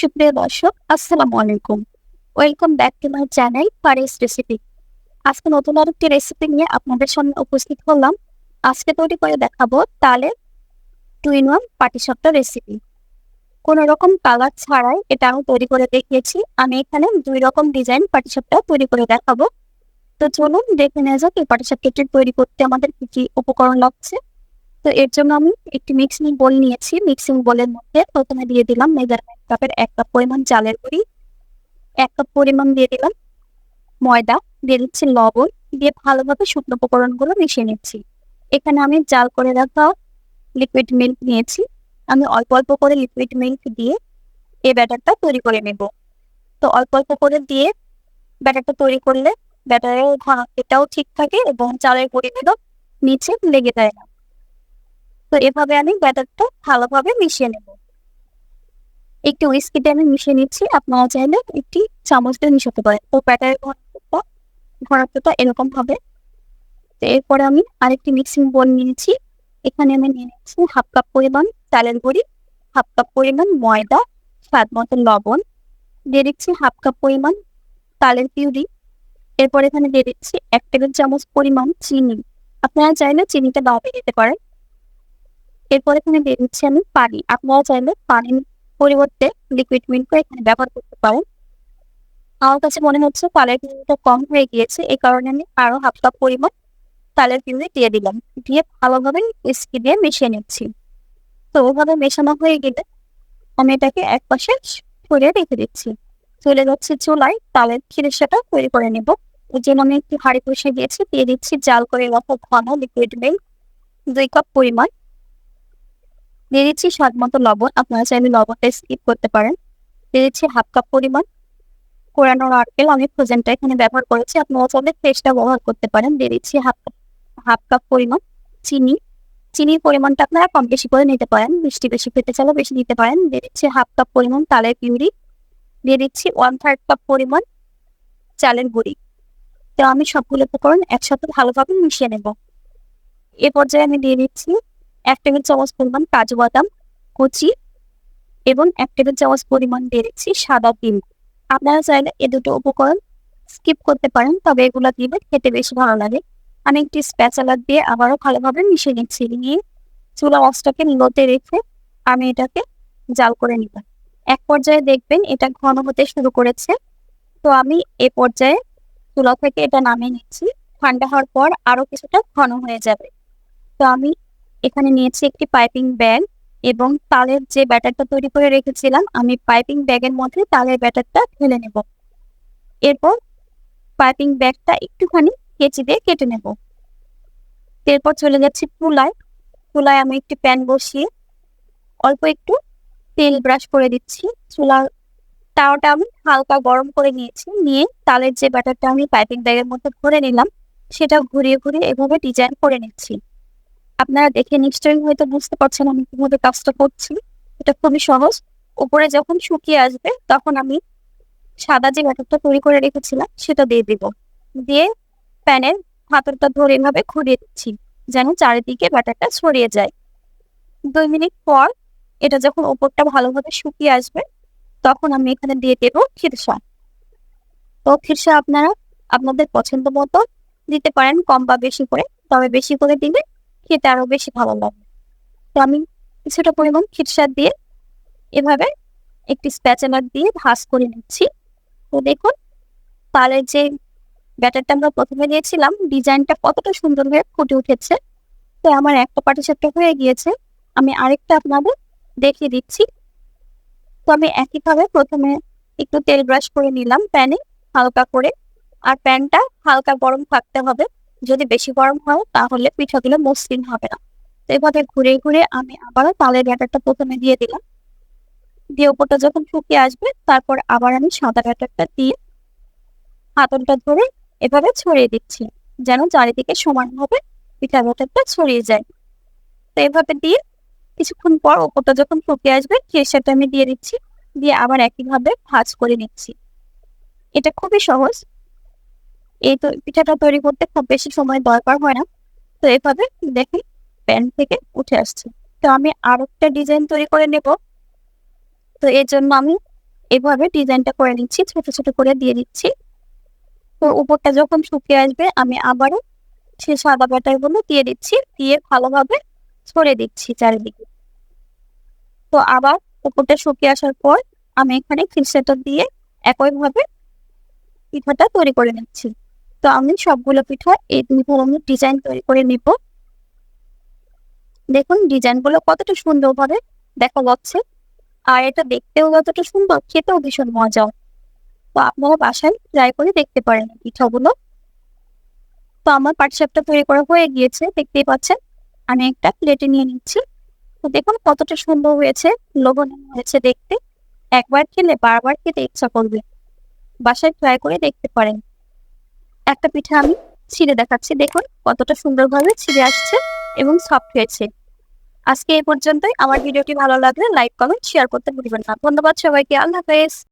সুপ্রিয় দর্শক, আসসালামু আলাইকুম। Welcome back to my channel Paris recipe আজকে নতুন আরেকটি রেসিপি নিয়ে আপনাদের সামনে উপস্থিত হলাম। আজকে তৈরি করে দেখাবো তালের টু ইন ওয়ান পাটিসাপটা রেসিপি কোনো রকম কালার ছাড়াই এটা আমি তৈরি করে দেখিয়েছি। আমি এখানে দুই রকম ডিজাইন পাটিসাপটা তৈরি করে দেখাবো। তো চলুন দেখে নেওয়া যাক এই পাটিসাপটাটি তৈরি করতে আমাদের কি কি উপকরণ লাগছে। তো এর জন্য আমি একটি মিক্সিং বোল নিয়েছি। মিক্সিং বোলের মধ্যে প্রথমে দিয়ে দিলাম মেজারমেন্ট কাপের এক কাপ পরিমাণ চালের গুঁড়ি, এক কাপ পরিমাণ দিয়ে দিলাম ময়দা, দিয়ে দিচ্ছি লবণ, দিয়ে ভালোভাবে শুকনো উপকরণগুলো মিশিয়ে নিচ্ছি। এখানে আমি জাল করে রাখা লিকুইড মিল্ক নিয়েছি। আমি অল্প অল্প করে লিকুইড মিল্ক দিয়ে এই ব্যাটারটা তৈরি করে নেব। তো অল্প অল্প করে দিয়ে ব্যাটারটা তৈরি করলে ব্যাটারের ঘনত্বটাও ঠিক থাকে এবং চালের গুঁড়িগুলো নিচে লেগে যায় না। তো এভাবে আমি ব্যাটারটা ভালোভাবে মিশিয়ে নেব। একটি উইস্কিতে আমি মিশিয়ে নিচ্ছি, আপনারা চাইলে একটি চামচ দিয়ে মিশাতে পারেন। তো ব্যাটারের ঘনত্বটা এরকম হবে। তো এরপরে আমি আরেকটি মিক্সিং বোল নিয়েছি। এখানে আমি নিয়ে নিচ্ছি হাফ কাপ পরিমাণ চালের গুঁড়ি, হাফ কাপ পরিমাণ ময়দা, স্বাদ মতো লবণ, দিয়ে দিচ্ছি হাফ কাপ পরিমাণ তালের পিউরি। এরপর এখানে দিয়ে দিচ্ছি এক টেবিল চামচ পরিমাণ চিনি। আপনারা চাইলে চিনিটা দামে দিতে পারেন। এরপর এখানে দিয়ে দিচ্ছি আমি পানি। আপনারা চাইলে পানির পরিবর্তে লিকুইড মিল্কও এখানে ব্যবহার করতে পারেন। আমার কাছে মনে হচ্ছে তালের পিউরিটা কম হয়ে গিয়েছে, এই কারণে আমি আরও হাফ কাপ পরিমাণ তালের পিউরি দিয়ে দিলাম। দিয়ে ভালোভাবে উইস্কি দিয়ে মিশিয়ে নিচ্ছি। তো ওভাবে মেশানো হয়ে গেলে আমি এটাকে এক পাশে সরিয়ে রেখে দিচ্ছি। চলে যাচ্ছে চুলায়, তালের খিরিসাটা তৈরি করে নেব। জন্য আমি একটি হাঁড়ি বসিয়ে দিয়েছি, দিয়ে দিচ্ছি জাল করে রাখা ঘন লিকুইড মিল্ক দুই কাপ পরিমাণ দিয়ে দিচ্ছি স্বাদ মতো লবণ। আপনারা চাইলে লবণটা স্কিপ করতে পারেন। দিয়ে দিচ্ছি হাফ কাপ পরিমাণ কোরানো নারকেল। আমি ফ্রোজেনটা এখানে ব্যবহার করেছি। আপনারা চাইলে ফ্রেশটা ব্যবহার করতে পারেন। দিয়ে দিচ্ছি হাফ হাফ কাপ পরিমাণ চিনি। চিনির পরিমাণটা আপনারা কম বেশি করে নিতে পারেন। মিষ্টি বেশি খেতে চাইলে বেশি দিতে পারেন। দিয়ে দিচ্ছি হাফ কাপ পরিমাণ তালের পিউরি। দিয়ে দিচ্ছি ওয়ান থার্ড কাপ পরিমাণ চালের গুঁড়ি। তো আমি সবগুলো উপকরণ একসাথে ভালোভাবে মিশিয়ে নেব। এ পর্যায়ে আমি দিয়ে দিচ্ছি এক টেবিল চামচ পরিমাণ কাজু বাদাম কুচি এবং এক টেবিল চামচ পরিমাণ দিয়ে দিচ্ছি সাদা তিল। আপনারা চাইলে এ দুটো উপকরণ স্কিপ করতে পারেন, তবে এগুলো দিলে খেতে বেশি ভালো লাগে। আমি একটি স্প্যাচালার দিয়ে আবারও ভালোভাবে মিশিয়ে নিচ্ছি। নিয়ে চুলা অস্টাকে লোতে রেখে আমি এটাকে জাল করে নিব। এক পর্যায়ে দেখবেন এটা ঘন হতে শুরু করেছে। তো আমি এ পর্যায়ে চুলা থেকে এটা নামিয়ে নিচ্ছি। ঠান্ডা হওয়ার পর আরও কিছুটা ঘন হয়ে যাবে। তো আমি এখানে নিয়েছি একটি পাইপিং ব্যাগ এবং তালের যে ব্যাটারটা তৈরি করে রেখেছিলাম, আমি পাইপিং ব্যাগের মধ্যে তালের ব্যাটারটা ঢেলে নেব। এরপর পাইপিং ব্যাগটা একটুখানি কেচি দিয়ে কেটে নেব। এরপর চলে যাচ্ছি চুলায়। চুলায় আমি একটি প্যান বসিয়ে অল্প একটু তেল ব্রাশ করে দিচ্ছি। চুলার তাওয়াটা আমি হালকা গরম করে নিয়েছি। নিয়ে তালের যে ব্যাটারটা আমি পাইপিং ব্যাগের মধ্যে ভরে নিলাম, সেটা ঘুরিয়ে ঘুরিয়ে এভাবে ডিজাইন করে নিচ্ছি। আপনারা দেখে নিশ্চয়ই হয়তো বুঝতে পারছেন আমি কীভাবে কাজটা করছি। এটা খুবই সহজ। উপরে যখন শুকিয়ে আসবে, তখন আমি সাদা যে ব্যাটারটা তৈরি করে রেখেছিলাম, সেটা দিয়ে দিব। দিয়ে প্যানের হাতলটা ধরে এভাবে ঘুরিয়ে দিচ্ছি, যেন চারিদিকে ব্যাটারটা ছড়িয়ে যায়। দুই মিনিট পর এটা যখন ওপরটা ভালোভাবে শুকিয়ে আসবে, তখন আমি এখানে দিয়ে দেব খিরসা। তো খিরসা আপনারা আপনাদের পছন্দ মতো দিতে পারেন, কম বা বেশি করে। তবে বেশি করে দিলে খেতে আরও বেশি ভালো লাগে। তো আমি কিছুটা পরিমাণ খিরসার দিয়ে এভাবে একটি স্প্যাচেলার দিয়ে ভাস করে নিচ্ছি। তো দেখুন তালের যে ব্যাটারটা আমরা প্রথমে দিয়েছিলাম, ডিজাইনটা কতটা সুন্দর হয়ে ফুটে উঠেছে। তো আমার একটা পাটিসাপটা হয়ে গিয়েছে। আমি আরেকটা আপনাদের দেখিয়ে দিচ্ছি। তো আমি একইভাবে প্রথমে একটু তেল ব্রাশ করে নিলাম প্যানে হালকা করে। আর প্যানটা হালকা গরম থাকতে হবে। যদি বেশি গরম হয়, তাহলে পিঠাগুলো মসৃণ হবে না। তো এভাবে ঘুরে ঘুরে আমি আবারও তালের ব্যাটারটা প্রথমে দিয়ে দিলাম। দিয়ে ওপরটা যখন শুকিয়ে আসবে, তারপর আবার আমি সাদা ব্যাটারটা দিয়ে হাতলটা ধরে এভাবে ছড়িয়ে দিচ্ছি, যেন চারিদিকে সমানভাবে পিঠা ব্যাটারটা ছড়িয়ে যায়। তো এভাবে দিয়ে কিছুক্ষণ পর ওপরটা যখন শুকিয়ে আসবে সেটা আমি দিয়ে দিচ্ছি, দিয়ে আবার একইভাবে ভাজ করে নিচ্ছি। এটা খুবই সহজ। এই পিঠাটা তৈরি করতে খুব বেশি সময় দরকার হয় না। তো এভাবে দেখি প্যান থেকে উঠে আসছে। তো আমি আর একটা ডিজাইন তৈরি করে নেব। তো এর জন্য আমি এভাবে ডিজাইনটা করে নিচ্ছি, ছোট ছোট করে দিয়ে দিচ্ছি। তো উপরটা যখন শুকিয়ে আসবে, আমি আবারও সে সাদা ব্যাটারগুলো দিয়ে দিচ্ছি, দিয়ে ভালোভাবে ছড়ে দিচ্ছি চারিদিকে। তো আবার উপরটা শুকিয়ে আসার পর আমি এখানে খিরসাটা দিয়ে একইভাবে পিঠাটা তৈরি করে নিচ্ছি। তো আমি সবগুলো পিঠা এই দুই ধরনের ডিজাইন তৈরি করে নিব। দেখুন ডিজাইনগুলো কতটা সুন্দরভাবে দেখা যাচ্ছে। আর এটা দেখতেও কতটা সুন্দর, খেতেও ভীষণ মজাও তো আপনারা বাসায় ট্রাই করে দেখতে পারেন পিঠাগুলো। তো আমার পাটিসাপটা তৈরি করা হয়ে গিয়েছে, দেখতেই পাচ্ছেন। আমি একটা প্লেটে নিয়ে নিচ্ছি। তো দেখুন কতটা সুন্দর হয়েছে, লোভনীয় হয়েছে দেখতে। একবার খেলে বারবার খেতে ইচ্ছা করবে। বাসায় ট্রাই করে দেখতে পারেন। একটা পিঠা আমি ছিঁড়ে দেখাচ্ছি। দেখুন কতটা সুন্দরভাবে ছিঁড়ে আসছে এবং সফট হয়েছে। আজকে এ পর্যন্তই। আমার ভিডিওটি ভালো লাগলে লাইক কমেন্ট শেয়ার করতে ভুলবেন না। ধন্যবাদ সবাইকে। আল্লাহ হাফেজ।